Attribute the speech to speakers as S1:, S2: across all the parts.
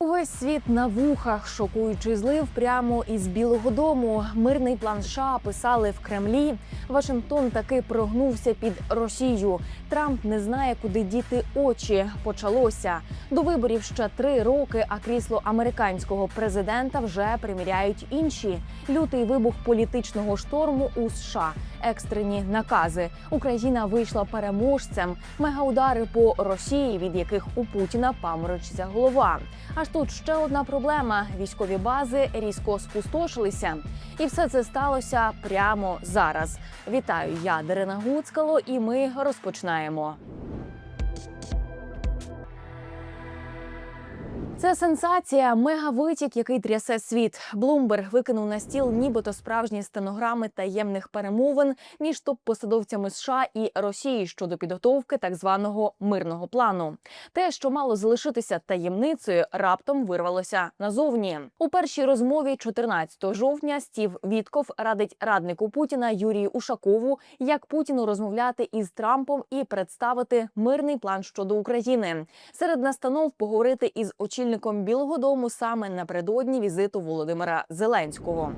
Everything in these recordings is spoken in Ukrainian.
S1: Увесь світ на вухах, шокуючий злив прямо із Білого Дому. Мирний план США писали в Кремлі. Вашингтон таки прогнувся під Росію. Трамп не знає, куди діти очі. Почалося до виборів ще три роки. А крісло американського президента вже приміряють інші. Лютий вибух політичного шторму у США. Екстрені накази. Україна вийшла переможцем. Мегаудари по Росії, від яких у Путіна паморочиться голова. Аж тут ще одна проблема: військові бази різко спустошилися, і все це сталося прямо зараз. Вітаю, я Дарина Гуцкало, і ми розпочинаємо. Це сенсація, мегавитік, який трясе світ. Блумберг викинув на стіл, нібито справжні стенограми таємних перемовин між топ-посадовцями США і Росії щодо підготовки так званого мирного плану. Те, що мало залишитися таємницею, раптом вирвалося назовні. У першій розмові 14 жовтня Стів Вітков радить раднику Путіна Юрію Ушакову, як Путіну розмовляти із Трампом і представити мирний план щодо України. Серед настанов поговорити із очільником Білого Дому саме напередодні візиту Володимира Зеленського.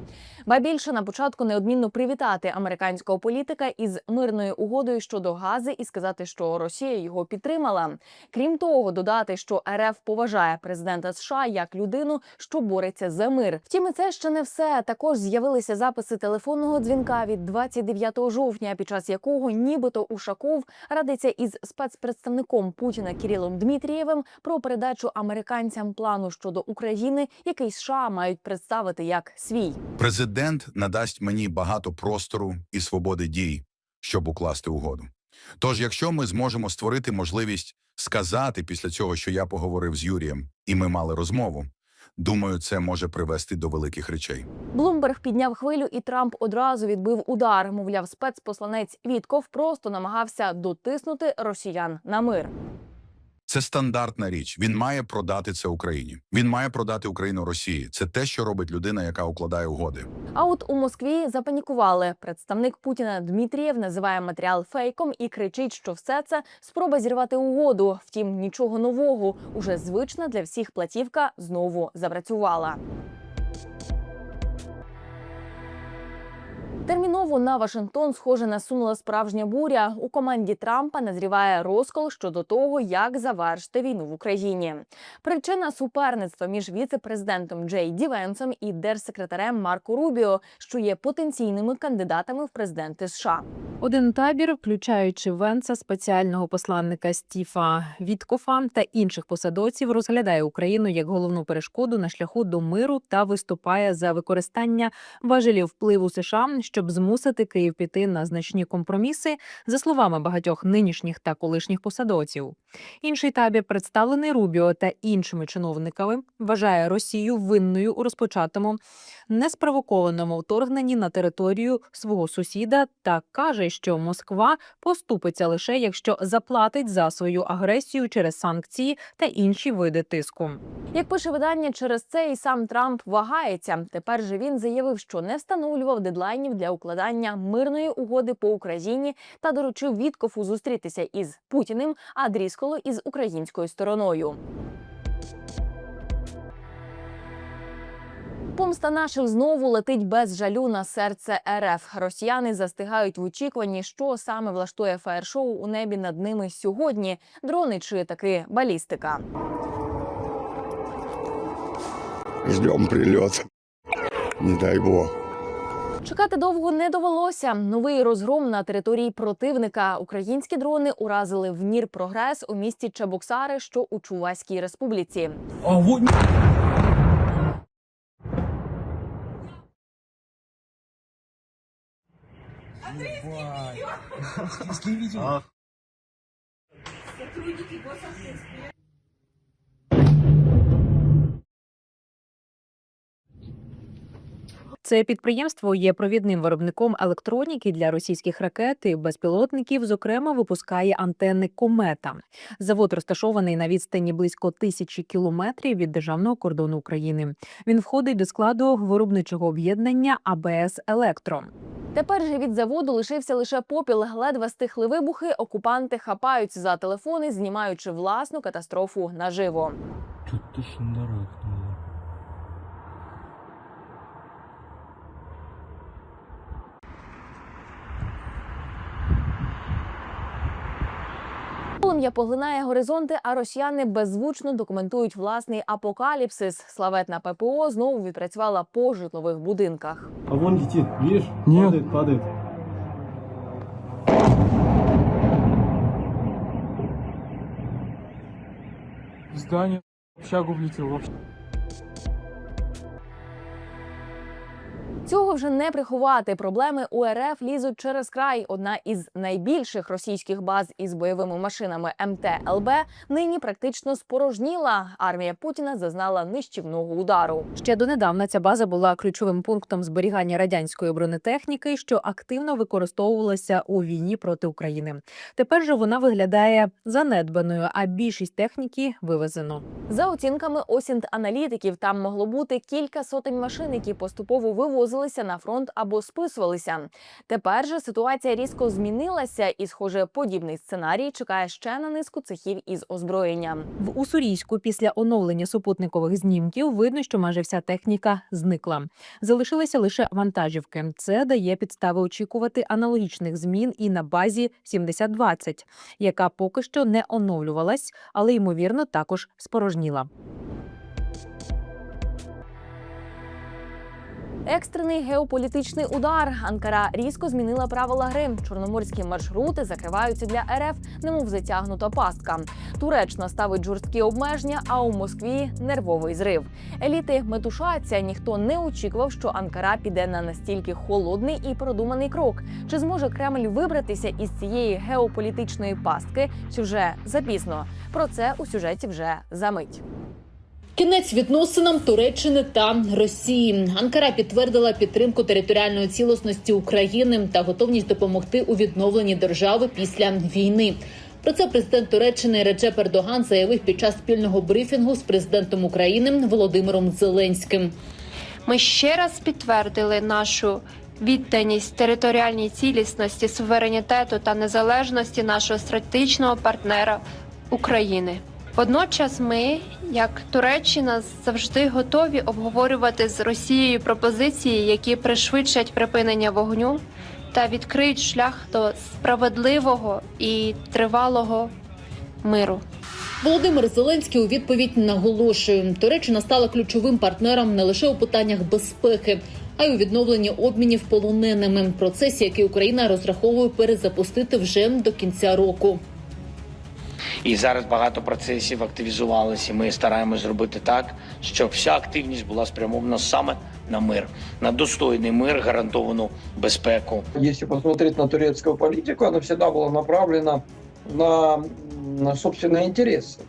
S1: Ба більше на початку неодмінно привітати американського політика із мирною угодою щодо гази і сказати, що Росія його підтримала. Крім того, додати, що РФ поважає президента США як людину, що бореться за мир. Втім, це ще не все. Також з'явилися записи телефонного дзвінка від 29 жовтня, під час якого нібито Ушаков радиться із спецпредставником Путіна Кирилом Дмитрієвим про передачу американцям плану щодо України, який США мають представити як свій.
S2: Президент надасть мені багато простору і свободи дій, щоб укласти угоду. Тож, якщо ми зможемо створити можливість сказати після цього, що я поговорив з Юрієм, і ми мали розмову, думаю, це може привести до великих речей.
S1: Блумберг підняв хвилю, і Трамп одразу відбив удар. Мовляв, спецпосланець Вітков просто намагався дотиснути росіян на мир.
S2: Це стандартна річ. Він має продати це Україні. Він має продати Україну Росії. Це те, що робить людина, яка укладає угоди.
S1: А от у Москві запанікували. Представник Путіна Дмитрієв називає матеріал фейком і кричить, що все це спроба зірвати угоду. Втім, нічого нового. Уже звична для всіх платівка знову запрацювала. Терміново на Вашингтон, схоже, насунула справжня буря. У команді Трампа назріває розкол щодо того, як завершити війну в Україні. Причина суперництва між віце-президентом Джей Ді Венсом і держсекретарем Марко Рубіо, що є потенційними кандидатами в президенти США.
S3: Один табір, включаючи Венца, спеціального посланника Стіфа Віткофа та інших посадовців, розглядає Україну як головну перешкоду на шляху до миру та виступає за використання важелів впливу США, щоб змусити Київ піти на значні компроміси, за словами багатьох нинішніх та колишніх посадовців. Інший табір, представлений Рубіо та іншими чиновниками, вважає Росію винною у розпочатому неспровокованому вторгненні на територію свого сусіда та каже, що Москва поступиться лише якщо заплатить за свою агресію через санкції та інші види тиску.
S1: Як пише видання, через це і сам Трамп вагається. Тепер же він заявив, що не встановлював дедлайнів для укладання мирної угоди по Україні та доручив Віткофу зустрітися із Путіним, а Дрісколу із українською стороною. Помста наших знову летить без жалю на серце РФ. Росіяни застигають в очікуванні, що саме влаштує фаєр-шоу у небі над ними сьогодні. Дрони чи таки балістика.
S4: Ждем прилет. Не дай бог.
S1: Чекати довго не довелося. Новий розгром на території противника. Українські дрони уразили в Нір Прогрес у місті Чебоксари, що у Чуваській республіці.
S5: А вот Ебать.
S3: Це підприємство є провідним виробником електроніки для російських ракет і безпілотників. Зокрема, випускає антенни комета. Завод розташований на відстані близько тисячі кілометрів від державного кордону України. Він входить до складу виробничого об'єднання АБС Електро.
S1: Тепер же від заводу лишився лише попіл. Ледве стихли вибухи. Окупанти хапаються за телефони, знімаючи власну катастрофу наживо.
S5: Что-то шандарахнуло.
S1: Полум'я поглинає горизонти, а росіяни беззвучно документують власний апокаліпсис. Славетна ППО знову відпрацювала по житлових будинках.
S5: А вон летит, видишь?
S6: Нет.
S5: Падает, падает.
S6: Здание в общагу влетел вообще.
S1: Цього вже не приховати. Проблеми у РФ лізуть через край. Одна із найбільших російських баз із бойовими машинами МТ-ЛБ нині практично спорожніла. Армія Путіна зазнала нищівного удару.
S3: Ще донедавна ця база була ключовим пунктом зберігання радянської бронетехніки, що активно використовувалася у війні проти України. Тепер же вона виглядає занедбаною, а більшість техніки вивезено.
S1: За оцінками осінт аналітиків, там могло бути кілька сотень машин, які поступово вивозилися на фронт або списувалися. Тепер же ситуація різко змінилася, і, схоже, подібний сценарій чекає ще на низку цехів із озброєнням.
S3: В Уссурійську після оновлення супутникових знімків видно, що майже вся техніка зникла. Залишилися лише вантажівки. Це дає підстави очікувати аналогічних змін і на базі 7020, яка поки що не оновлювалась, але ймовірно також спорожніла.
S1: Екстрений геополітичний удар. Анкара різко змінила правила гри. Чорноморські маршрути закриваються для РФ, немов затягнута пастка. Туреччина ставить жорсткі обмеження, а у Москві нервовий зрив. Еліти метушаться. Ніхто не очікував, що Анкара піде на настільки холодний і продуманий крок. Чи зможе Кремль вибратися із цієї геополітичної пастки? Чи вже запізно? Про це у сюжеті вже за мить.
S7: Кінець відносинам Туреччини та Росії. Анкара підтвердила підтримку територіальної цілісності України та готовність допомогти у відновленні держави після війни. Про це президент Туреччини Реджеп Ердоган заявив під час спільного брифінгу з президентом України Володимиром Зеленським.
S8: Ми ще раз підтвердили нашу відданість територіальній цілісності, суверенітету та незалежності нашого стратегічного партнера України. Водночас ми, як Туреччина, завжди готові обговорювати з Росією пропозиції, які пришвидшать припинення вогню та відкриють шлях до справедливого і тривалого миру.
S7: Володимир Зеленський у відповідь наголошує, Туреччина стала ключовим партнером не лише у питаннях безпеки, а й у відновленні обмінів полоненими. Процесі, який Україна розраховує перезапустити вже до кінця року.
S9: І зараз багато процесів активізувалися. і Ми стараємось зробити так, щоб вся активність була спрямована саме на мир, на достойний мир, гарантовану безпеку.
S10: Если посмотреть на турецкую политику, она всегда была направлена на, на собственные интересы.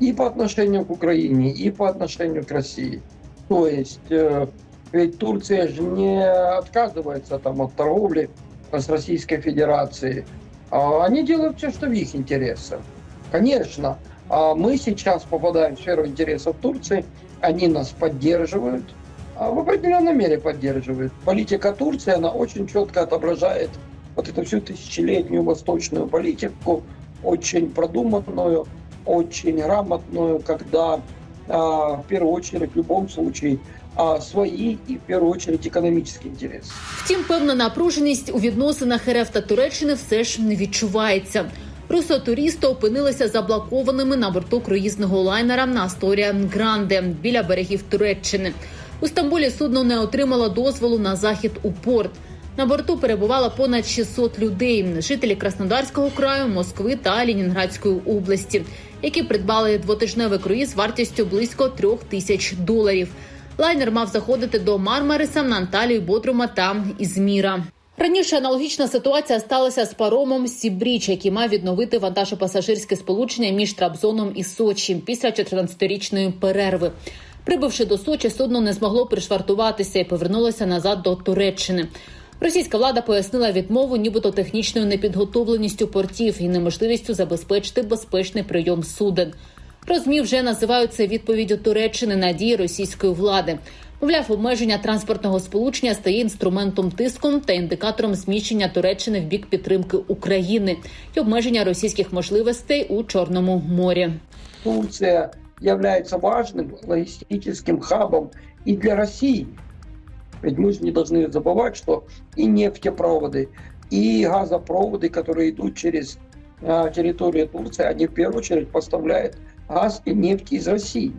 S10: И по отношению к Украине, и по отношению к России. То есть, э, ведь Турция же не отказывается там, от торговли с Российской Федерацией. А Они делают все, что в их интересах. Конечно, а мы сейчас попадаем в сферу интересов Турции, они нас поддерживают, а в определенной мере поддерживает. Политика Турции, она очень четко отображает вот эту всю тысячелетнюю восточную политику, очень продуманную, очень грамотную, когда в первую очередь, в любом случае, а, свои и в первую очередь экономические интересы.
S7: Втім, певна напруженість у відносинах РФ та Туреччини все ж не відчувається. Русо-туристи опинилися заблокованими на борту круїзного лайнера Асторія Гранде біля берегів Туреччини. У Стамбулі судно не отримало дозволу на захід у порт. На борту перебувало понад 600 людей, жителі Краснодарського краю, Москви та Лінінградської області, які придбали двотижневий круїз вартістю близько трьох тисяч доларів. Лайнер мав заходити до Мармариса, Анталію, Бодрума та Ізміра. Раніше аналогічна ситуація сталася з паромом Сібріч, який мав відновити вантажопасажирське сполучення між Трабзоном і Сочі після 14-річної перерви. Прибувши до Сочі, судно не змогло пришвартуватися і повернулося назад до Туреччини. Російська влада пояснила відмову, нібито технічною непідготовленістю портів і неможливістю забезпечити безпечний прийом суден. Розмі вже називають це відповіддю Туреччини на дії російської влади. Мовляв, обмеження транспортного сполучення стає інструментом тиском та індикатором зміщення Туреччини в бік підтримки України і обмеження російських можливостей у Чорному морі.
S10: Турция является важным логистическим хабом и для России. Ведь мы же не должны забывать, что и нефтепроводы, и газопроводы, которые идут через а, территорию Турции, они в первую очередь поставляют газ и нефть из России.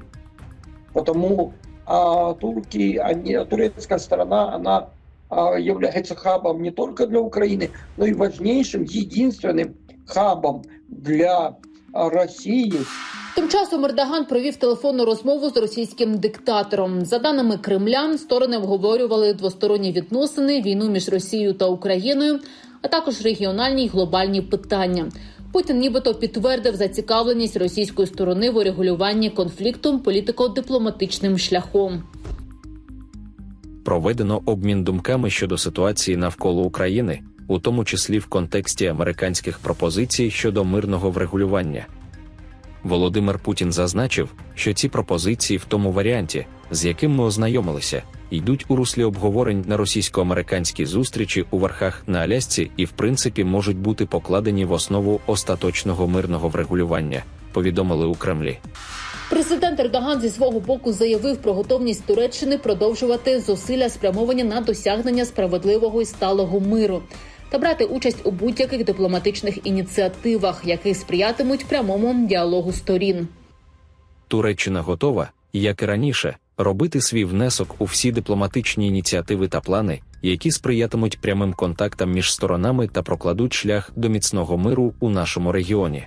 S10: Потому а, турки, они, турецкая сторона, она а, является хабом не только для Украины, но и важнейшим, единственным хабом для России
S7: Тим часом Ердоган провів телефонну розмову з російським диктатором. За даними Кремля, сторони обговорювали двосторонні відносини, війну між Росією та Україною, а також регіональні й глобальні питання. Путін нібито підтвердив зацікавленість російської сторони в урегулюванні конфлікту політико-дипломатичним шляхом.
S11: Проведено обмін думками щодо ситуації навколо України, у тому числі в контексті американських пропозицій щодо мирного врегулювання. Володимир Путін зазначив, що ці пропозиції в тому варіанті, з яким ми ознайомилися, йдуть у руслі обговорень на російсько-американській зустрічі у верхах на Алясці і, в принципі, можуть бути покладені в основу остаточного мирного врегулювання, повідомили у Кремлі.
S7: Президент Ердоган зі свого боку заявив про готовність Туреччини продовжувати зусилля спрямовані на досягнення справедливого і сталого миру та брати участь у будь-яких дипломатичних ініціативах, які сприятимуть прямому діалогу сторін.
S11: Туреччина готова, як і раніше, робити свій внесок у всі дипломатичні ініціативи та плани, які сприятимуть прямим контактам між сторонами та прокладуть шлях до міцного миру у нашому регіоні.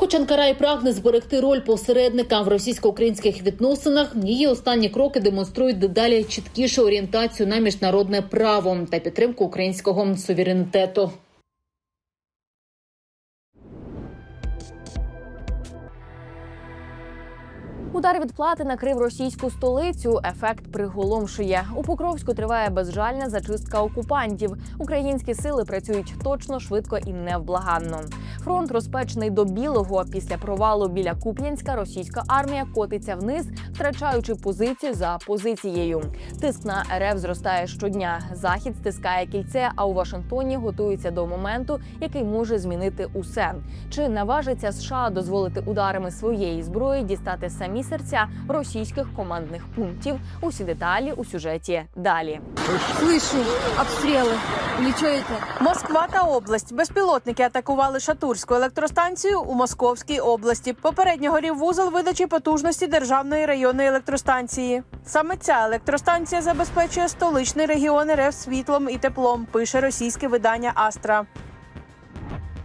S7: Хоч Анкара і прагне зберегти роль посередника в російсько-українських відносинах, її останні кроки демонструють дедалі чіткішу орієнтацію на міжнародне право та підтримку українського суверенітету.
S1: Удар відплати накрив російську столицю. Ефект приголомшує. У Покровську триває безжальна зачистка окупантів. Українські сили працюють точно, швидко і невблаганно. Фронт розпечений до білого. Після провалу біля Куп'янська російська армія котиться вниз, втрачаючи позицію за позицією. Тиск на РФ зростає щодня. Захід стискає кільце, а у Вашингтоні готується до моменту, який може змінити усе. Чи наважиться США дозволити ударами своєї зброї дістати самі серця російських командних пунктів? Усі деталі у сюжеті далі.
S12: Слышу обстрелы. Или что это?
S13: Москва та область. Безпілотники атакували Шатурську електростанцію у Московській області. Попередньо горів вузол видачі потужності державної районної електростанції. Саме ця електростанція забезпечує столичний регіон РФ світлом і теплом. Пише російське видання Астра.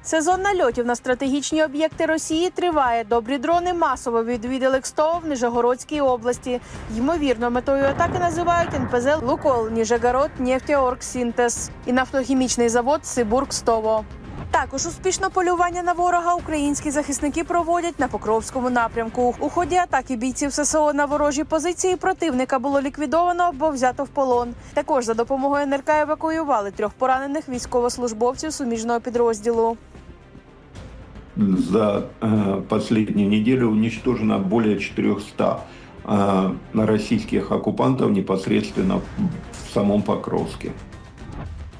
S13: Сезон нальотів на стратегічні об'єкти Росії триває. Добрі дрони масово відвідали Кстово в Нижегородській області. Ймовірно, метою атаки називають НПЗ Лукол Ніжегород Нефтеоргсінтез і нафтохімічний завод Сибург-Стово. Також успішно полювання на ворога українські захисники проводять на Покровському напрямку. У ході атаки бійців ССО на ворожі позиції противника було ліквідовано або взято в полон. Також за допомогою НРК евакуювали трьох поранених військовослужбовців суміжного підрозділу
S14: За э, последнюю неделю уничтожено более 400 э, российских оккупантов непосредственно в самом Покровске.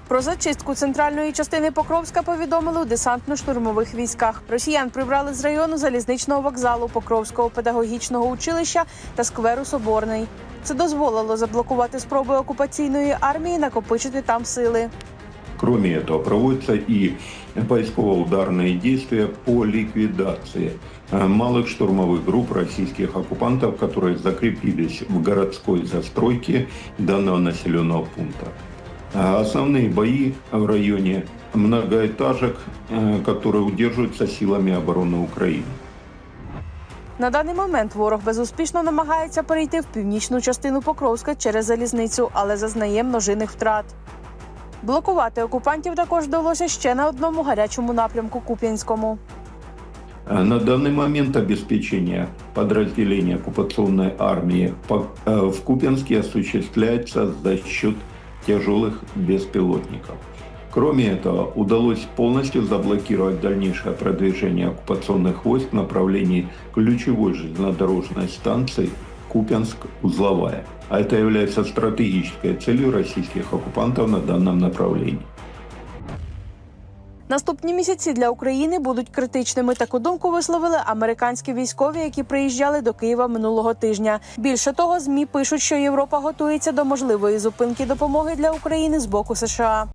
S13: Про зачистку центральної частини Покровська повідомили у десантно-штурмових військах. Росіян прибрали з району залізничного вокзалу Покровського педагогічного училища та скверу Соборний. Це дозволило заблокувати спроби окупаційної армії накопичити там сили.
S14: Кроме этого, проводятся и поисково-ударные действия по ликвидации э, малых штурмовых групп российских оккупантов, которые закрепились в городской застройке данного населенного пункта. А Основные бои в районе многоэтажек, э, которые удерживаются силами обороны Украины.
S13: На даний момент ворог безуспішно намагається перейти в північну частину Покровська через залізницю, але зазнає множинних втрат. Блокувати окупантів також вдалося ще на одному гарячому напрямку Куп'янському.
S14: Э, На данный момент обеспечение подразделения оккупационной армии по- э, в Купянске осуществляется за счет тяжелых беспилотников. Кроме этого, удалось полностью заблокировать дальнейшее продвижение оккупационных войск в направлении ключевой железнодорожной станции Купянск-Узловая. А это является стратегической целью российских оккупантов на данном направлении.
S13: Наступні місяці для України будуть критичними. Таку думку висловили американські військові, які приїжджали до Києва минулого тижня. Більше того, змі пишуть, що Європа готується до можливої зупинки допомоги для України з боку США.